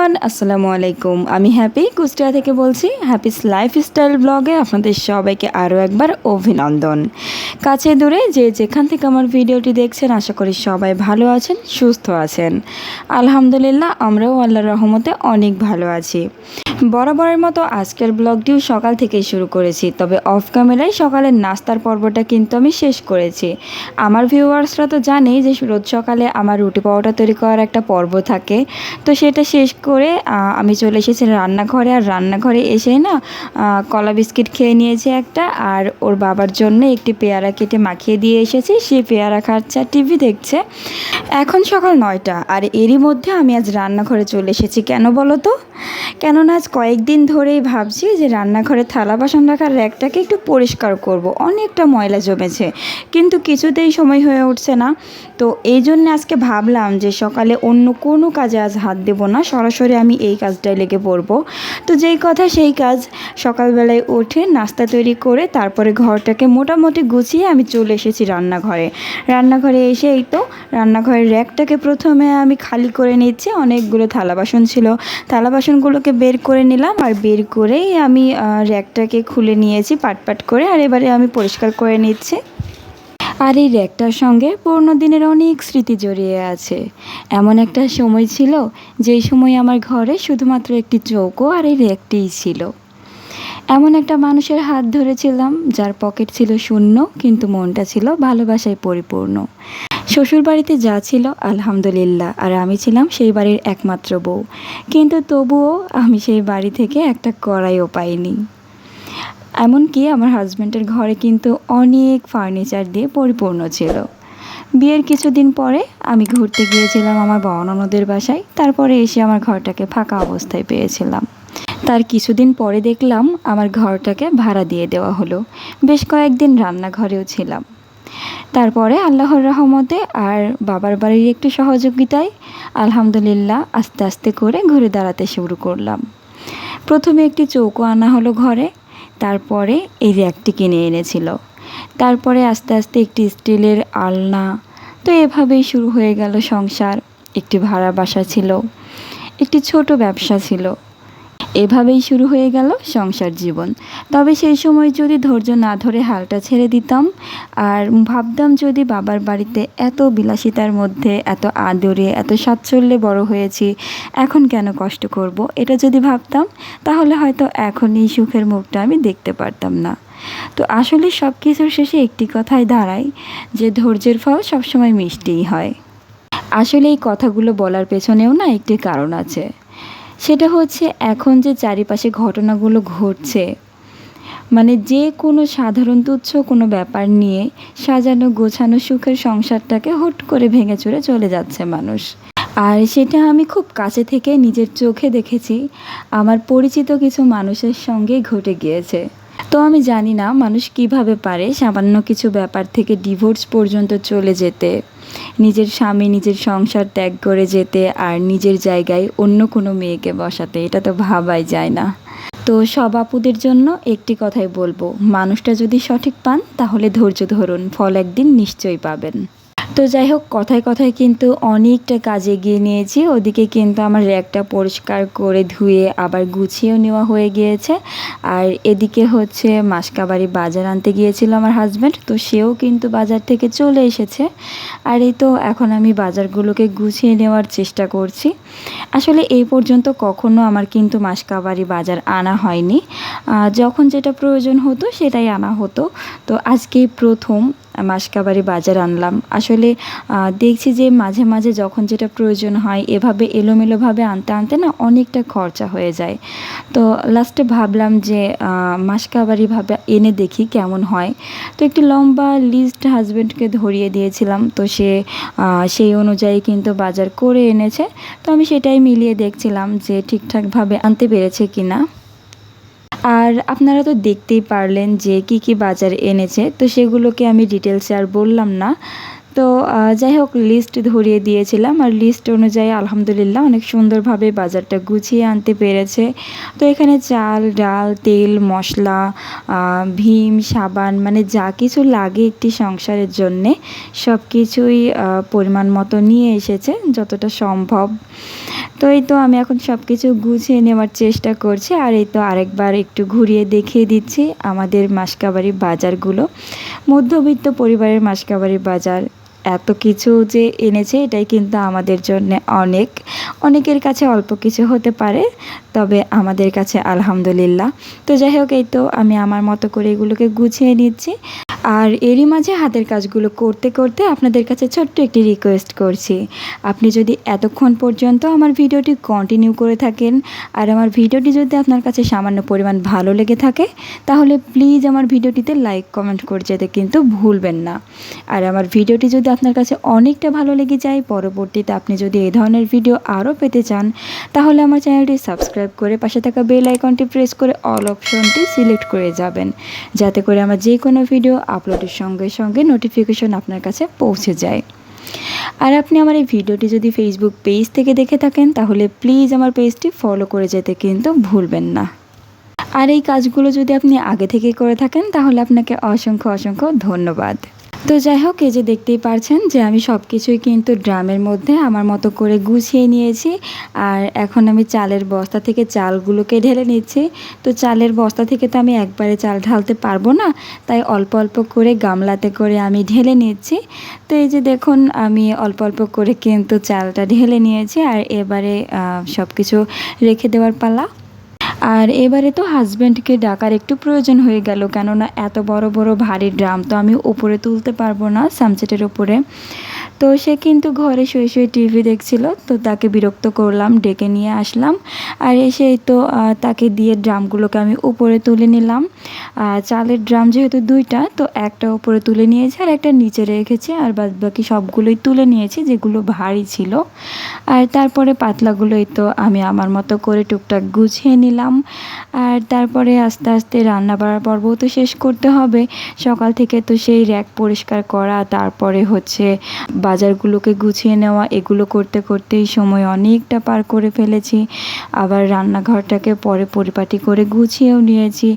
Everyone আসসালামু আলাইকুম। আমি হ্যাপি কুষ্টিয়া থেকে বলছি, হ্যাপিস লাইফস্টাইল ব্লগে আপনাদের সবাইকে আরও একবার অভিনন্দন। কাছে দূরে যে যেখান থেকে আমার ভিডিওটি দেখছেন, আশা করি সবাই ভালো আছেন, সুস্থ আছেন। আলহামদুলিল্লাহ, আমরাও আল্লাহর রহমতে অনেক ভালো আছি। বরাবরের মতো আজকের ব্লগটিও সকাল থেকেই শুরু করেছি, তবে অফ ক্যামেরায় সকালের নাস্তার পর্বটা কিন্তু আমি শেষ করেছি। আমার ভিউয়ার্সরা তো জানেই যে রোজ সকালে আমার রুটি পাউডার তৈরি করার একটা পর্ব থাকে, তো সেটা শেষ করে আমি চলে এসেছি রান্নাঘরে। আর রান্নাঘরে এসে না কলা বিস্কিট খেয়ে নিয়েছে একটা। আর ওর বাবার জন্য একটি পেয়ারা কেটে মাখিয়ে দিয়ে এসেছি। সে পেয়ারা খাচ্ছে আর টিভি দেখছে। এখন সকাল নয়টা। আর এরই মধ্যে আমি আজ রান্নাঘরে চলে এসেছি। কেন বলো তো? কেননা আজ কয়েকদিন ধরেই ভাবছি যে রান্নাঘরে থালা বাসন রাখার র্যাকটাকে একটু পরিষ্কার করব। অনেকটা ময়লা জমেছে। কিন্তু কিছুতেই সময় হয়ে উঠছে না। তো এই জন্য আজকে ভাবলাম যে সকালে অন্য কোনো কাজে আজ হাত দেবো না। সরাসরি আমি এই কাজটায় লেগে পড়ব। তো যেই কথা সেই কাজ সকালবেলায় উঠে নাস্তা তৈরি করে তারপরে ঘরটাকে মোটামুটি গুছিয়ে আমি চলে এসেছি রান্নাঘরে। রান্নাঘরে এসে এই তো রান্নাঘরের র্যাকটাকে প্রথমে আমি খালি করে নিচ্ছি, অনেকগুলো থালা বাসন ছিল। থালা বাসনগুলোকে বের করে নিলাম আর বের করেই আমি র্যাকটাকে খুলে নিয়েছি পাট পাট করে আর এবারে আমি পরিষ্কার করে নিচ্ছি। আর এই র্যাকটার সঙ্গে পুরনো দিনের অনেক স্মৃতি জড়িয়ে আছে। এমন একটা সময় ছিল যেই সময় আমার ঘরে শুধুমাত্র একটি চৌকো আর এই র্যাকটিই ছিল। এমন একটা মানুষের হাত ধরেছিলাম, যার পকেট ছিল শূন্য, কিন্তু মনটা ছিল ভালোবাসায় পরিপূর্ণ। শ্বশুর বাড়িতে যা ছিল, আলহামদুলিল্লাহ, আর আমি ছিলাম সেই বাড়ির একমাত্র বউ। কিন্তু তবুও আমি সেই বাড়ি থেকে একটা কড়াইও পাইনি। এমনকি আমার হাজব্যান্ডের ঘরে কিন্তু অনেক ফার্নিচার দিয়ে পরিপূর্ণ ছিল। বিয়ের কিছুদিন পরে আমি ঘুরতে গিয়েছিলাম আমার বননদের বাসায়, তারপরে এসে আমার ঘরটাকে ফাঁকা অবস্থায় পেয়েছিলাম। তার কিছুদিন পরে দেখলাম আমার ঘরটাকে ভাড়া দিয়ে দেওয়া হলো। বেশ কয়েকদিন রান্নাঘরেও ছিলাম। তারপরে আল্লাহর রহমতে আর বাবার বাড়ির একটু সহযোগিতায় আলহামদুলিল্লাহ আস্তে আস্তে করে ঘুরে দাঁড়াতে শুরু করলাম। প্রথমে একটি চৌকো আনা হলো ঘরে তারপরে এই র্যাকটি কিনে এনেছিল। তারপরে আস্তে আস্তে একটি স্টিলের আলনা। তো এভাবেই শুরু হয়ে গেল সংসার। একটি ভাড়া বাসা ছিল। একটি ছোট ব্যবসা ছিল। এভাবেই শুরু হয়ে গেল সংসার জীবন। তবে সেই সময় যদি ধৈর্য না ধরে হালটা ছেড়ে দিতাম, আর ভাবতাম যদি বাবার বাড়িতে এত বিলাসিতার মধ্যে, এত আদরে, এত সাচ্ছল্যে বড় হয়েছি, এখন কেন কষ্ট করব? এটা যদি ভাবতাম, তাহলে হয়তো এখন এই সুখের মুখটা আমি দেখতে পারতাম না। তো আসলে সব কিছুর শেষে একটি কথাই দাঁড়ায়, যে ধৈর্যের ফল সবসময় মিষ্টিই হয়। আসলে এই কথাগুলো বলার পেছনেও না একটি কারণ আছে। সেটা হচ্ছে এখন যে চারিপাশে ঘটনাগুলো ঘটছে। মানে যে কোনো সাধারণ তুচ্ছ কোনো ব্যাপার নিয়ে সাজানো, গোছানো সুখের সংসারটাকে হুট করে ভেঙে চুরে চলে যাচ্ছে মানুষ। আর সেটা আমি খুব কাছে থেকে নিজের চোখে দেখেছি। আমার পরিচিত কিছু মানুষের সঙ্গেই ঘটে গিয়েছে। তো আমি জানি না মানুষ কীভাবে পারে সামান্য কিছু ব্যাপার থেকে ডিভোর্স পর্যন্ত চলে যেতে, নিজের স্বামী নিজের সংসার ত্যাগ করে যেতে আর নিজের জায়গায় অন্য কোনো মেয়েকে বসাতে, এটা তো ভাবাই যায় না। তো সব আপুদের জন্য একটি কথাই বলব, মানুষটা যদি সঠিক পান তাহলে ধৈর্য ধরুন, ফল একদিন নিশ্চয়ই পাবেন। তো যাই হোক, কথায় কথায় কিন্তু অনেকটা কাজ এগিয়ে নিয়েছি। ওদিকে কিন্তু আমার র্যাকটা পরিষ্কার করে ধুয়ে আবার গুছিয়েও নেওয়া হয়ে গিয়েছে। আর এদিকে হচ্ছে মাসকাবাড়ি বাজার আনতে গিয়েছিল আমার হাজব্যান্ড তো সেও কিন্তু বাজার থেকে চলে এসেছে। আর এই তো এখন আমি বাজারগুলোকে গুছিয়ে নেওয়ার চেষ্টা করছি। আসলে এই পর্যন্ত কখনো আমার কিন্তু মাসকাবাড়ি বাজার আনা হয়নি। যখন যেটা প্রয়োজন হতো সেটাই আনা হতো। তো আজকেই প্রথম মাসকাবাড়ি বাজার আনলাম। আসলে দেখছি যে মাঝে মাঝে যখন যেটা প্রয়োজন হয় এভাবে এলোমেলোভাবে আনতে আনতে না অনেকটা খরচা হয়ে যায়। তো লাস্টে ভাবলাম যে আহ, মাসকাবাড়িভাবে এনে দেখি কেমন হয়। তো একটি লম্বা লিস্ট হাজব্যান্ডকে ধরিয়ে দিয়েছিলাম। তো সে সেই অনুযায়ী কিন্তু বাজার করে এনেছে। তো আমি সেটাই মিলিয়ে দেখছিলাম যে ঠিকঠাকভাবে আনতে পেরেছে কি না আর আপনারা তো দেখতেই পারলেন যে কি কি বাজার এনেছে, তো সেগুলোকে আমি ডিটেলসে আর বললাম না। তো যাই হোক লিস্ট ধরিয়ে দিয়েছিলাম আর লিস্ট অনুযায়ী আলহামদুলিল্লাহ অনেক সুন্দরভাবে বাজারটা গুছিয়ে আনতে পেরেছে। তো, এখানে চাল, ডাল, তেল, মশলা ভীম, সাবান মানে যা কিছু লাগে একটি সংসারের জন্যে সব কিছুই পরিমাণ মতো নিয়ে এসেছে যতটা সম্ভব। তো, এই তো আমি এখন সব কিছু গুছিয়ে নেওয়ার চেষ্টা করছি আর এই তো আরেকবার একটু ঘুরিয়ে দেখিয়ে দিচ্ছি আমাদের মাসকাবাড়ি বাজারগুলো। মধ্যবিত্ত পরিবারের মাসকাবাড়ি বাজার এত কিছু যে এনেছে, এটাই কিন্তু আমাদের জন্য অনেক। অনেকের কাছে অল্প কিছু হতে পারে, তবে আমাদের কাছে আলহামদুলিল্লাহ। তো যাই হোক, এই তো আমি আমার মতো করে এগুলোকে গুছিয়ে নিচ্ছি। আর এরই মাঝে হাতের কাজগুলো করতে করতে আপনাদের কাছে ছোট্ট একটি রিকোয়েস্ট করছি। আপনি যদি এতক্ষণ পর্যন্ত আমার ভিডিওটি কন্টিনিউ করে থাকেন আর আমার ভিডিওটি যদি আপনার কাছে সামান্য পরিমাণ ভালো লেগে থাকে, তাহলে প্লিজ আমার ভিডিওটিতে লাইক কমেন্ট করে যেতে কিন্তু ভুলবেন না। আর আমার ভিডিওটি যদি আপনার কাছে অনেকটা ভালো লেগে যায়, পরবর্তীতে আপনি যদি এই ধরনের ভিডিও আরও পেতে চান, তাহলে আমার চ্যানেলটি সাবস্ক্রাইব করে পাশে থাকা বেল আইকনটি প্রেস করে অল অপশনটি সিলেক্ট করে যাবেন। যাতে করে আমার যে কোনো ভিডিও আপলোডের সঙ্গে সঙ্গে নোটিফিকেশন আপনার কাছে পৌঁছে যায়। আর আপনি আমার এই ভিডিওটি যদি ফেসবুক পেজ থেকে দেখে থাকেন, তাহলে প্লিজ আমার পেজটি ফলো করে যেতে কিন্তু ভুলবেন না। আর এই কাজগুলো যদি আপনি আগে থেকে করে থাকেন, তাহলে আপনাকে অসংখ্য অসংখ্য ধন্যবাদ। তো যাই হোক, এই যে দেখতেই পারছেন যে আমি সব কিছুই কিন্তু ড্রামের মধ্যে আমার মতো করে গুছিয়ে নিয়েছি। আর এখন আমি চালের বস্তা থেকে চালগুলোকে ঢেলে নিচ্ছি। তো চালের বস্তা থেকে তো আমি একবারে চাল ঢালতে পারব না, তাই অল্প অল্প করে গামলাতে করে আমি ঢেলে নিচ্ছি। তো এই যে দেখুন, আমি অল্প অল্প করে কিন্তু চালটা ঢেলে নিয়েছি। আর এবারে সব কিছু রেখে দেওয়ার পালা। আর এবারে তো হাজব্যান্ডকে ডাকার একটু প্রয়োজন হয়ে গেল, কেননা এত বড় বড় ভারী ড্রাম তো আমি উপরে তুলতে পারব না সামসেটের ওপরে তো সে কিন্তু ঘরে শুয়ে শুয়ে টিভি দেখছিল, তো তাকে বিরক্ত করলাম, ডেকে নিয়ে আসলাম। আর এসে তো তাকে দিয়ে ড্রামগুলোকে আমি উপরে তুলে নিলাম। চালের ড্রাম যেহেতু দুইটা, তো একটা উপরে তুলে নিয়েছি আর একটা নিচে রেখেছি, আর বাদ বাকি সবগুলোই তুলে নিয়েছি যেগুলো ভারী ছিল। আর তারপরে পাতলাগুলোই তো আমি আমার মতো করে টুকটাক গুছিয়ে নিলাম। আর তারপরে আস্তে আস্তে রান্না বাড়ার পর্বও তো শেষ করতে হবে। সকাল থেকে তো সেই র্যাক পরিষ্কার করা, তারপরে হচ্ছে বাজারগুলোকে গুছিয়ে নেওয়া, এগুলো করতে করতেই সময় অনেকটা পার করে ফেলেছি। আবার রান্নাঘরটাকে পরে পরিপাটি করে গুছিয়েও নিয়েছি।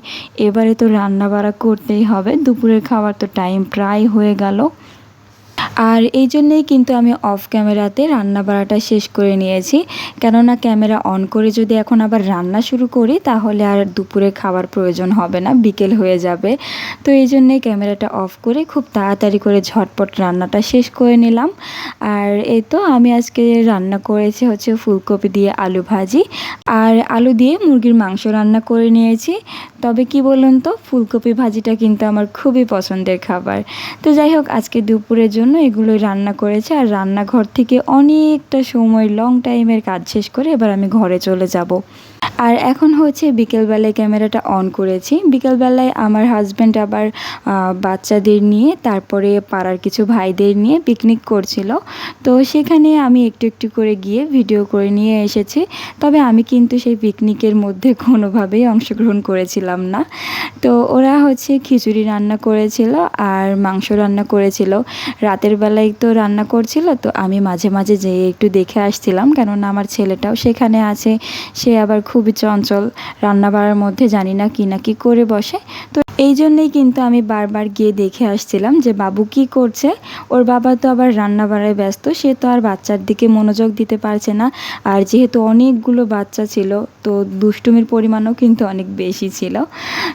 এবারে তো রান্না বাড়া করতেই হবে। দুপুরের খাবার তো টাইম প্রায় হয়ে গেল। আর এই জন্যেই কিন্তু আমি অফ ক্যামেরাতে রান্না বাড়াটা শেষ করে নিয়েছি। কেননা ক্যামেরা অন করে যদি এখন আবার রান্না শুরু করি, তাহলে আর দুপুরে খাবার প্রয়োজন হবে না, বিকেল হয়ে যাবে। তো এই জন্যেই ক্যামেরাটা অফ করে খুব তাড়াতাড়ি করে ঝটপট রান্নাটা শেষ করে নিলাম। আর এই তো আমি আজকে রান্না করেছি হচ্ছে ফুলকপি দিয়ে আলু ভাজি। আর আলু দিয়ে মুরগির মাংস রান্না করে নিয়েছি। তবে কি বলুন তো, ফুলকপি ভাজিটা কিন্তু আমার খুবই পছন্দের খাবার। তো যাই হোক, আজকে দুপুরের জন্য এগুলোই রান্না করেছে আর রান্নাঘর থেকে অনেকটা সময় লং টাইমের কাজ শেষ করে এবার আমি ঘরে চলে যাব। আর এখন হচ্ছে বিকেলবেলায় ক্যামেরাটা অন করেছি। বিকেলবেলায় আমার হাজব্যান্ড আবার বাচ্চাদের নিয়ে, তারপরে পাড়ার কিছু ভাইদের নিয়ে পিকনিক করছিল। তো সেখানে আমি একটু একটু করে গিয়ে ভিডিও করে নিয়ে এসেছি। তবে আমি কিন্তু সেই পিকনিকের মধ্যে কোনোভাবেই অংশগ্রহণ করেছিলাম না। তো ওরা হচ্ছে খিচুড়ি রান্না করেছিল আর মাংস রান্না করেছিল। রাতের বেলায় তো রান্না করছিল, তো আমি মাঝে মাঝে যেয়ে একটু দেখে আসছিলাম। কেননা আমার ছেলেটাও সেখানে আছে, সে আবার খুবই চঞ্চল। রান্নাবাড়ার মধ্যে জানি না কি না কি করে বসে। তো এই জন্যেই কিন্তু আমি বারবার গিয়ে দেখে আসছিলাম যে বাবু কি করছে। ওর বাবা তো আবার রান্না বাড়ায় ব্যস্ত, সে তো আর বাচ্চার দিকে মনোযোগ দিতে পারছে না। আর যেহেতু অনেকগুলো বাচ্চা ছিল, তো দুষ্টুমির পরিমাণও কিন্তু অনেক বেশি ছিল।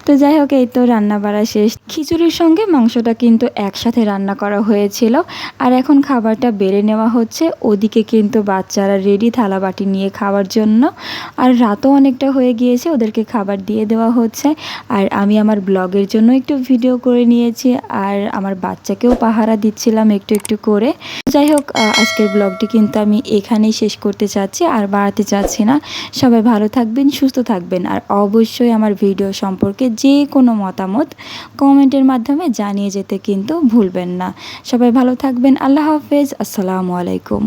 তো যাই হোক, এই তো রান্না বাড়া শেষ। খিচুড়ির সঙ্গে মাংসটা কিন্তু একসাথে রান্না করা হয়েছিল। আর এখন খাবারটা বেড়ে নেওয়া হচ্ছে। ওদিকে কিন্তু বাচ্চারা রেডি থালা বাটি নিয়ে খাওয়ার জন্য। আর রাতও অনেকটা হয়ে গিয়েছে, ওদেরকে খাবার দিয়ে দেওয়া হচ্ছে। আর আমি আমার ব্লগের জন্য একটু ভিডিও করে নিয়েছি আর আমার বাচ্চাকেও পাহারা দিচ্ছিলাম একটু একটু করে। যাই হোক আজকের ব্লগটি কিন্তু আমি এখানেই শেষ করতে চাচ্ছি, আর বাড়াতে চাচ্ছি না। সবাই ভালো থাকবেন, সুস্থ থাকবেন, আর অবশ্যই আমার ভিডিও সম্পর্কে যে কোনো মতামত কমেন্টের মাধ্যমে জানিয়ে যেতে কিন্তু ভুলবেন না। সবাই ভালো থাকবেন, আল্লাহ হাফেজ, আসসালামু আলাইকুম।